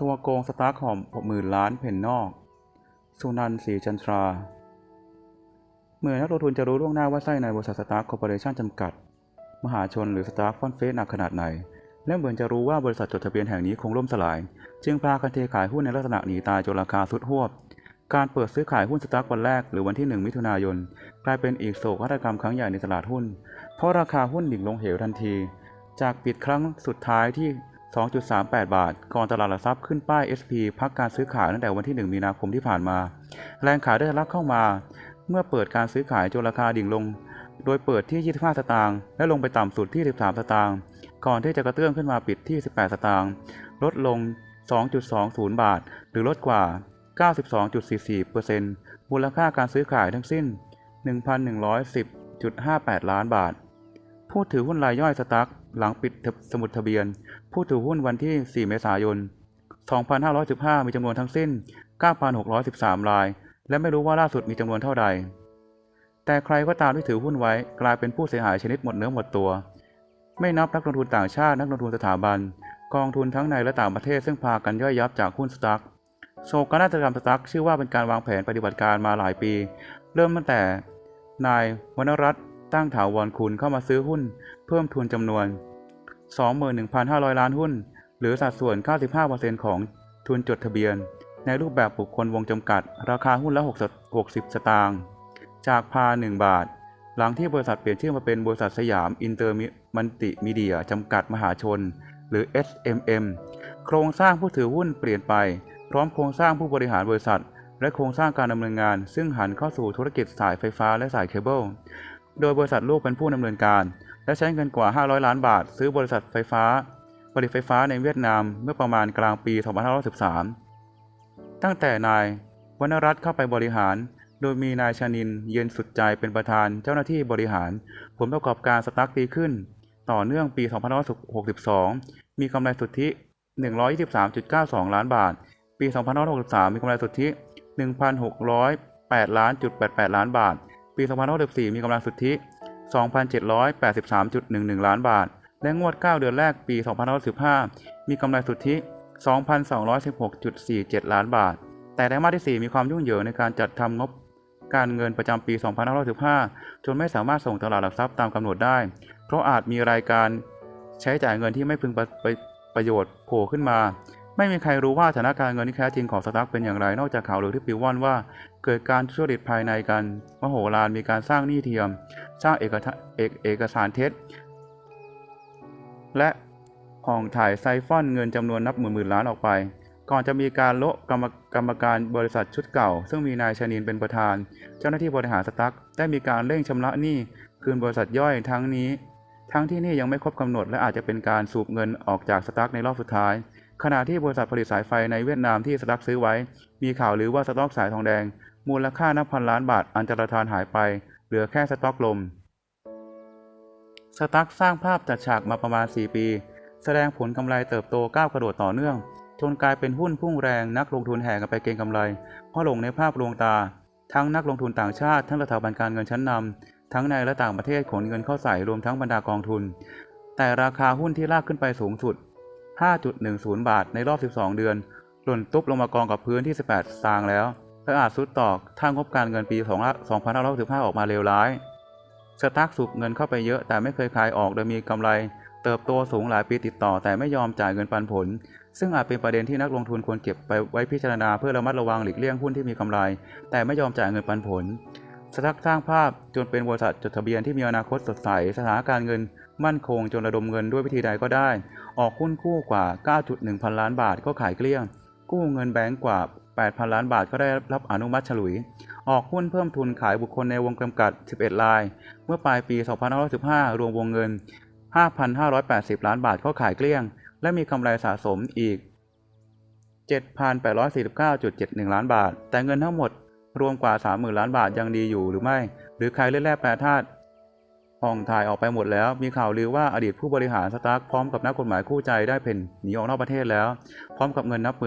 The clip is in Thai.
ตัวโกงสตาร์คอมหมื่นล้านเพ่นนอก สุนันท์ศรีจันทราเมื่อนักลงทุนจะรู้ล่วงหน้าว่าไส้ในบริษัทสตาร์คคอร์ปอเรชั่นจำกัด มหาชนหรือสตาร์คฟอนเฟสหนักขนาดไหน และเหมือนจะรู้ว่าบริษัทจดทะเบียนแห่งนี้คงล่มสลาย จึงพากันเทขายหุ้นในลักษณะหนีตายจนราคาสุดหวบ การเปิดซื้อขายหุ้นสตาร์ควันแรกหรือวันที่ 1 มิถุนายน กลายเป็นอีกโศกนาฏกรรมครั้งใหญ่ในตลาดหุ้น เพราะราคาหุ้นดิ่งลงเหวทันที จากปิดครั้งสุดท้ายที่ 2.38 บาท ก่อนตลาดหลักทรัพย์ขึ้นป้าย SP พักการซื้อขายตั้งแต่วันที่ 1 มีนาคมที่ผ่านมา แรงขายได้ทะลักเข้ามา เมื่อเปิดการซื้อขายจนราคาดิ่งลง โดยเปิดที่ 25 สตางค์ และลงไปต่ำสุดที่ 13 สตางค์ ก่อนที่จะกระเตื้องขึ้นมาปิดที่ 18 สตางค์ ลดลง 2.20 บาท หรือลดกว่า 92.44%มูลค่าการซื้อขายทั้งสิ้น 1,110.58 ล้านบาท ผู้ถือหุ้นรายย่อยสตั๊กหลังปิดสมุดทะเบียน ผู้ถือหุ้นวันที่ 4 เมษายน 2515 มีจำนวนทั้งสิ้น 9,613 ราย และไม่รู้ว่าล่าสุดมีจำนวนเท่าใด แต่ใครก็ตามที่ถือหุ้นไว้กลายเป็นผู้เสียหายชนิดหมดเนื้อหมดตัว ไม่นับนักลงทุนต่างชาตินักลงทุนสถาบัน กองทุนทั้งในและต่างประเทศซึ่งพากันย่อยยับจากหุ้นสตั๊กโศกนาฏกรรมสตั๊กชื่อว่าเป็นการวางแผนปฏิบัติการมาหลายปี เริ่มตั้งแต่ นายวรรณรัตน์ ตั้งถาวรคุณเข้ามาซื้อหุ้น เพิ่มทุนจำนวน 21,500 ล้านหุ้น หรือสัดส่วน 95%ของทุนจดทะเบียน ในรูปแบบบุคคลวงจำกัด ราคาหุ้นละ 60 สตางค์จากพา 1 บาท หลังที่บริษัทเปลี่ยนชื่อมาเป็นบริษัทสยามอินเตอร์มันติมีเดียจำกัดมหาชน หรือ SMM โครงสร้างผู้ถือหุ้นเปลี่ยนไป พร้อมโครงสร้างผู้บริหารบริษัท และโครงสร้างการดำเนินงาน ซึ่งหันเข้าสู่ธุรกิจสายไฟฟ้าและสายเคเบิล โดยบริษัทลูกเป็นผู้ดำเนินการ และใช้เงินกว่า 500 ล้านบาท ซื้อบริษัทไฟฟ้า ผลิตไฟฟ้าในเวียดนามเมื่อประมาณกลางปี 2513 ตั้งแต่นายวรรณรัตน์เข้าไปบริหาร โดยมีนายชนินเย็นสุดใจเป็นประธานเจ้าหน้าที่บริหาร ผลประกอบการสตั๊กดีขึ้น ต่อเนื่องปี 2562 มีกำไรสุทธิ 123.92 ล้านบาท ปี 2563 มีกำไรสุทธิ 1,608ล้านจุด88 ล้านบาท ปี 2564 มีกำไรสุทธิ 2,783.11 ล้านบาท และงวด 9 เดือนแรกปี 2515มีกำไรสุทธิ 2,216.47 ล้านบาท แต่ไตรมาสที่ 4 มีความยุ่งเหยิงในการจัดทำงบการเงินประจำปี 2515จนไม่สามารถส่งตลาดหลักทรัพย์ตามกำหนดได้ เพราะอาจมีรายการใช้จ่ายเงินที่ไม่พึงประประประโยชน์โผล่ขึ้นมา ไม่มีใครรู้ว่าสถานการเงินที่แท้จริงของสตาร์คเป็นอย่างไร นอกจากข่าวลือที่ปิวว่อนว่า เกิดการทุจริตภายในกันมโหฬารมีการสร้างหนี้เทียม สร้างเอกเอกเอกสารเท็จ และห่องถ่ายไซฟอนเงินจำนวนนับหมื่นหมื่นล้านออกไป ก่อนจะมีการโละกรรมกรรมการบริษัทชุดเก่า ซึ่งมีนายชนินเป็นประธาน เจ้าหน้าที่บริหารสตั๊กได้มีการเร่งชำระหนี้คืนบริษัทย่อยทั้งนี้ ทั้งที่นี่ยังไม่ครบกำหนดและอาจจะเป็นการสูบเงินออกจากสตั๊กในรอบสุดท้าย ขณะที่บริษัทผลิตสายไฟในเวียดนามที่สตั๊กซื้อไว้ มีข่าวหรือว่าสต็อกสายทองแดง มูลค่านับพันล้านบาทอันตรธานหายไป เหลือแค่สต็อกลม สตั๊กสร้างภาพจัดฉากมาประมาณ 4 ปี แสดงผลกำไรเติบโตก้าวกระโดดต่อเนื่อง จนกลายเป็นหุ้นพุ่งแรงนักลงทุนแห่กันไปเก็งกำไร เพราะหลงในภาพลวงตา ทั้งนักลงทุนต่างชาติ ทั้งสถาบันการเงินชั้นนำทั้งในและต่างประเทศขนเงินเข้าใส่รวมทั้งบรรดากองทุน แต่ราคาหุ้นที่ลากขึ้นไปสูงสุด 5.10 บาทในรอบ 12 เดือน หล่นตุ๊บลงมากองกับพื้นที่ 18 สตางค์แล้ว และอาจซุดต่อถ้างบการเงินปี 2565 ออกมาเลวร้าย สตั๊กสูบเงินเข้าไปเยอะแต่ไม่เคยคายออกโดยมีกำไรเติบโตสูงหลายปีติดต่อแต่ไม่ยอมจ่ายเงินปันผล ซึ่งอาจเป็นประเด็นที่นักลงทุนควรเก็บไปไว้พิจารณาเพื่อระมัดระวังหลีกเลี่ยงหุ้นที่มีกำไร แต่ไม่ยอมจ่ายเงินปันผลสตักสร้างภาพจนเป็นบริษัทจดทะเบียนที่มีอนาคตสดใสสถานการเงิน มั่นคงจนระดมเงินด้วยวิธีใดก็ได้ ออกหุ้นกู้กว่า 9.1 พันล้านบาทก็ขายเกลี้ยง กู้เงินแบงก์กว่า 8,000 ล้านบาทก็ได้รับอนุมัติฉลุย ออกหุ้นเพิ่มทุนขายบุคคลในวงจำกัด 11 ราย เมื่อปลายปี 2515 รวมวงเงิน 5,580 ล้านบาทก็ขายเกลี้ยง และมีกำไรสะสมอีก 7,849.71 ล้านบาท แต่เงินทั้งหมดรวมกว่า 30,000 ล้านบาทยังดีอยู่หรือไม่ หรือใครเล่นแร่แปรธาตุ ห้องถ่ายออกไปหมดแล้ว มีข่าวลือว่าอดีตผู้บริหารสตาร์คพร้อมกับนักกฎหมายคู่ใจได้เพ่นหนีออกนอกประเทศแล้ว พร้อมกับเงินนับหมื่น